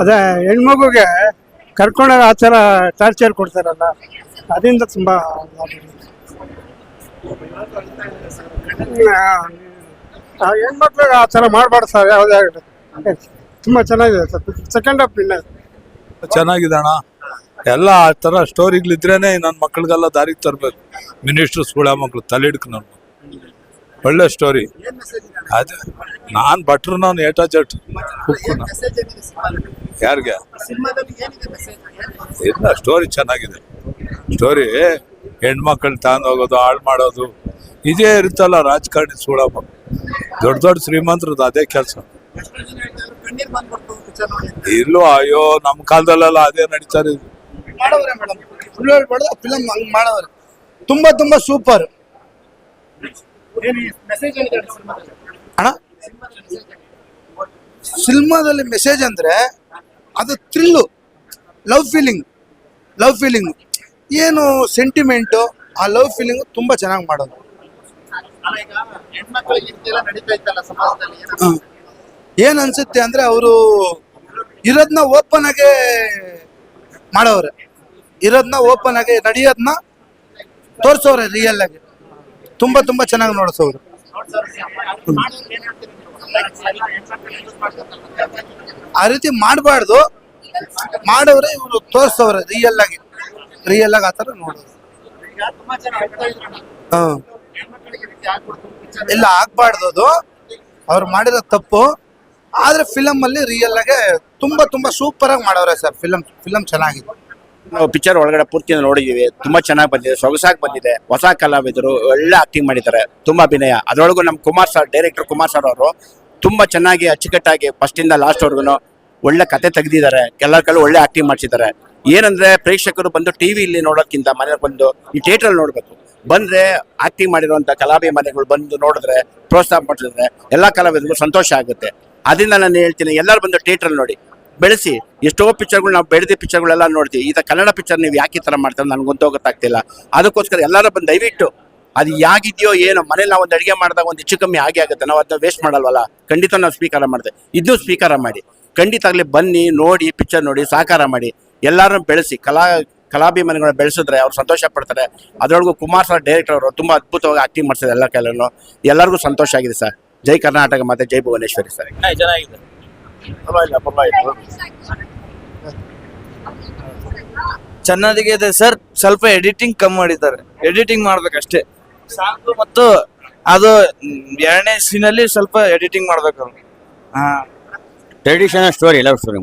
ಅದೇ ಹೆಣ್ಮಗುಗೆ ಕರ್ಕೊಂಡ ಆ ಥರ ಟಾರ್ಚರ್ ಕೊಡ್ತಾರಲ್ಲ ಅದರಿಂದ ತುಂಬ ಹೆಣ್ಮಕ್ಳು ಹೆಣ್ಮಕ್ಳಿಗೆ ಆ ಥರ ಮಾಡಬಾರ್ದು ಸರ್ ಯಾವುದೇ ಆಗಲಿ. ತುಂಬ ಚೆನ್ನಾಗಿದೆ ಸರ್ ಸೆಕೆಂಡ್ ಆಫ್ ಇನ್ನ ಚೆನ್ನಾಗಿದೆ ಅಣ್ಣ. ಎಲ್ಲ ಆ ಥರ ಸ್ಟೋರಿಗಳಿದ್ರೇ ನನ್ನ ಮಕ್ಳಿಗೆಲ್ಲ ದಾರಿಗೆ ತರಬೇಕು. ಮಿನಿಸ್ಟರ್ ಆ ಮಕ್ಳು ತಲೆ ಹಿಡ್ಕೊಂಡು. ನನ್ನ ಒಳ್ಳೆ ಸ್ಟೋರಿ ಅದೇ ನಾನು ಭಟ್ರು ನಾನು ಏಟಾ ಜಟ್. ಕುಕ್ಕುನ ಯಾರಿಗೆ? ಇಲ್ಲ ಸ್ಟೋರಿ ಚೆನ್ನಾಗಿದೆ. ಸ್ಟೋರಿ ಹೆಣ್ಮಕ್ಳು ಹೋಗೋದು ಹಾಳು ಮಾಡೋದು ಇದೇ ಇರುತ್ತಲ್ಲ ರಾಜಕಾರಣಿ ಸುಳಭ ದೊಡ್ಡ ದೊಡ್ಡ ಶ್ರೀಮಂತರದ್ದು ಅದೇ ಕೆಲಸ. ಇಲ್ಲೋ ಅಯ್ಯೋ ನಮ್ಮ ಕಾಲದಲ್ಲೆಲ್ಲ ಅದೇ ನಡೀತಾರೆ ಫಿಲಮ್ ಹಂಗ್ ಮಾಡವ್ರೆ. ತುಂಬಾ ತುಂಬಾ ಸೂಪರ್ ಅಣ್ಣ ಸಿನಿಮಾದಲ್ಲಿ ಮೆಸೇಜ್ ಅಂದ್ರೆ ಅದು thrill love feeling love feeling ಏನು ಸೆಂಟಿಮೆಂಟು ಆ ಲವ್ ಫೀಲಿಂಗ್ ತುಂಬ ಚೆನ್ನಾಗಿ ಮಾಡೋದು. ಏನು ಅನಿಸುತ್ತೆ ಅಂದ್ರೆ ಅವರು ಇರೋದನ್ನ ಓಪನ್ ಆಗಿ ಮಾಡೋರೆ ಇರೋದನ್ನ ಓಪನ್ ಆಗಿ ನಡೆಯೋದನ್ನ ತೋರಿಸೋರೆ ರಿಯಲ್ ಆಗಿ. ತುಂಬ ತುಂಬ ಚೆನ್ನಾಗಿ ನೋಡ್ಸವ್ರು. ಆ ರೀತಿ ಮಾಡಬಾರ್ದು. ಮಾಡವ್ರೆ ಇವರು ತೋರ್ಸವ್ರೆ ರಿಯಲ್ ಆಗಿ. ರಿಯಲ್ ಆಗಿ ಆತರ ನೋಡೋದು ಹ್ಮ್ ಇಲ್ಲ, ಆಗ್ಬಾರ್ದು ಅದು. ಅವ್ರು ಮಾಡಿರೋ ತಪ್ಪು. ಆದ್ರೆ ಫಿಲಮ್ ಅಲ್ಲಿ ರಿಯಲ್ ಆಗಿ ತುಂಬಾ ತುಂಬಾ ಸೂಪರ್ ಆಗಿ ಮಾಡವ್ರೆ ಸರ್. ಫಿಲಮ್ ಫಿಲಮ್ ಚೆನ್ನಾಗಿದೆ. ನಾವು ಪಿಕ್ಚರ್ ಒಳಗಡೆ ಪೂರ್ತಿ ನೋಡಿದೀವಿ ತುಂಬಾ ಚೆನ್ನಾಗಿ ಬಂದಿದೆ, ಸೊಗಸಾಗಿ ಬಂದಿದೆ. ಹೊಸ ಕಲಾವಿದರು ಒಳ್ಳೆ ಆಕ್ಟಿಂಗ್ ಮಾಡಿದ್ದಾರೆ. ತುಂಬಾ ಅಭಿನಯ. ಅದರೊಳಗೂ ನಮ್ಮ Kumar sir director Kumar sir ಅವರು ತುಂಬಾ ಚೆನ್ನಾಗಿ, ಅಚ್ಚುಕಟ್ಟಾಗಿ ಫಸ್ಟ್ ಇಂದ ಲಾಸ್ಟ್ ವರ್ಗುನು ಒಳ್ಳೆ ಕತೆ ತೆಗೆದಿದ್ದಾರೆ. ಎಲ್ಲರ ಕಡೆ ಒಳ್ಳೆ ಆಕ್ಟಿಂಗ್ ಮಾಡಿಸಿದ್ದಾರೆ. ಏನಂದ್ರೆ ಪ್ರೇಕ್ಷಕರು ಬಂದು ಟಿವಿ ಇಲ್ಲಿ ನೋಡೋದ್ಕಿಂತ ಮನೆಗೆ ಬಂದು ಈ ಥಿಯೇಟರ್ ನೋಡ್ಬೇಕು. ಬಂದ್ರೆ ಆಕ್ಟಿಂಗ್ ಮಾಡಿರುವಂತ ಕಲಾಭಿಮಾನಿಗಳು ಬಂದು ನೋಡಿದ್ರೆ ಪ್ರೋತ್ಸಾಹ ಮಾಡಿದ್ರೆ ಎಲ್ಲಾ ಕಲಾವಿದರಿಗೂ ಸಂತೋಷ ಆಗುತ್ತೆ. ಅದರಿಂದ ನಾನು ಹೇಳ್ತೀನಿ, ಎಲ್ಲರೂ ಬಂದು ಥಿಯೇಟರ್ ನೋಡಿ. ಬೆಳೆಸಿ. ಎಷ್ಟೋ ಪಿಕ್ಚರ್ಗಳು ನಾವು ಬೆಳೆದ ಪಿಕ್ಚರ್ಗಳೆಲ್ಲ ನೋಡ್ತೀವಿ. ಈ ತರ ಕನ್ನಡ ಪಿಕ್ಚರ್ ನೀವು ಯಾಕೆ ಈ ತರ ಮಾಡ್ತಾರೆ ನನಗಂತೂ ಗೊತ್ತಾಗ್ತಿಲ್ಲ. ಅದಕ್ಕೋಸ್ಕರ ಎಲ್ಲರೂ ಬಂದು ದಯವಿಟ್ಟು ಅದು ಯಾಗಿದೆಯೋ ಏನೋ ಮನೇಲಿ ನಾವು ಒಂದು ಅಡಿಗೆ ಮಾಡಿದಾಗ ಒಂದು ಹೆಚ್ಚು ಕಮ್ಮಿ ಆಗಿ ಆಗುತ್ತೆ. ನಾವು ಅದನ್ನ ವೇಸ್ಟ್ ಮಾಡಲ್ವಲ್ಲ? ಖಂಡಿತ ನಾವು ಸ್ವೀಕಾರ ಮಾಡ್ತೇವೆ ಇದನ್ನು ಸ್ವೀಕಾರ ಮಾಡಿ. ಖಂಡಿತ ಆಗಲಿ ಬನ್ನಿ, ನೋಡಿ ಪಿಕ್ಚರ್ ನೋಡಿ ಸಹಕಾರ ಮಾಡಿ. ಎಲ್ಲರೂ ಬೆಳೆಸಿ. ಕಲಾ ಕಲಾಭಿಮಾನಿಗಳನ್ನ ಬೆಳೆಸಿದ್ರೆ ಅವ್ರು ಸಂತೋಷ ಪಡ್ತಾರೆ. ಅದರೊಳಗೂ ಕುಮಾರ್ ಸರ್ ಡೈರೆಕ್ಟರ್ ಅವರು ತುಂಬಾ ಅದ್ಭುತವಾಗಿ ಆಕ್ಟಿಂಗ್ ಮಾಡ್ತಾರೆ ಎಲ್ಲ ಕೈಲೂ ಎಲ್ಲರಿಗೂ ಸಂತೋಷ ಆಗಿದೆ ಸರ್. ಜೈ ಕರ್ನಾಟಕ ಮತ್ತೆ ಜೈ ಭುವನೇಶ್ವರಿ ಸರ್. ಚೆನ್ನಾಗಿದೆ. ಪರವಾಗಿಲ್ಲ ಪರವಾಗಿಲ್ಲ. ಚೆನ್ನಾಗಿದೆ ಸರ್. ಸ್ವಲ್ಪ ಎಡಿಟಿಂಗ್ ಕಮ್ಮಿ ಮಾಡಿದ್ದಾರೆ. ಎಡಿಟಿಂಗ್ ಮಾಡ್ಬೇಕಷ್ಟೇ. ಸಾಂಗ್ ಮತ್ತು ಅದು ಎರಡನೇ ಸೀನಲ್ಲಿ ಸ್ವಲ್ಪ ಎಡಿಟಿಂಗ್ ಮಾಡ್ಬೇಕು. ಹಾ. Traditional story love story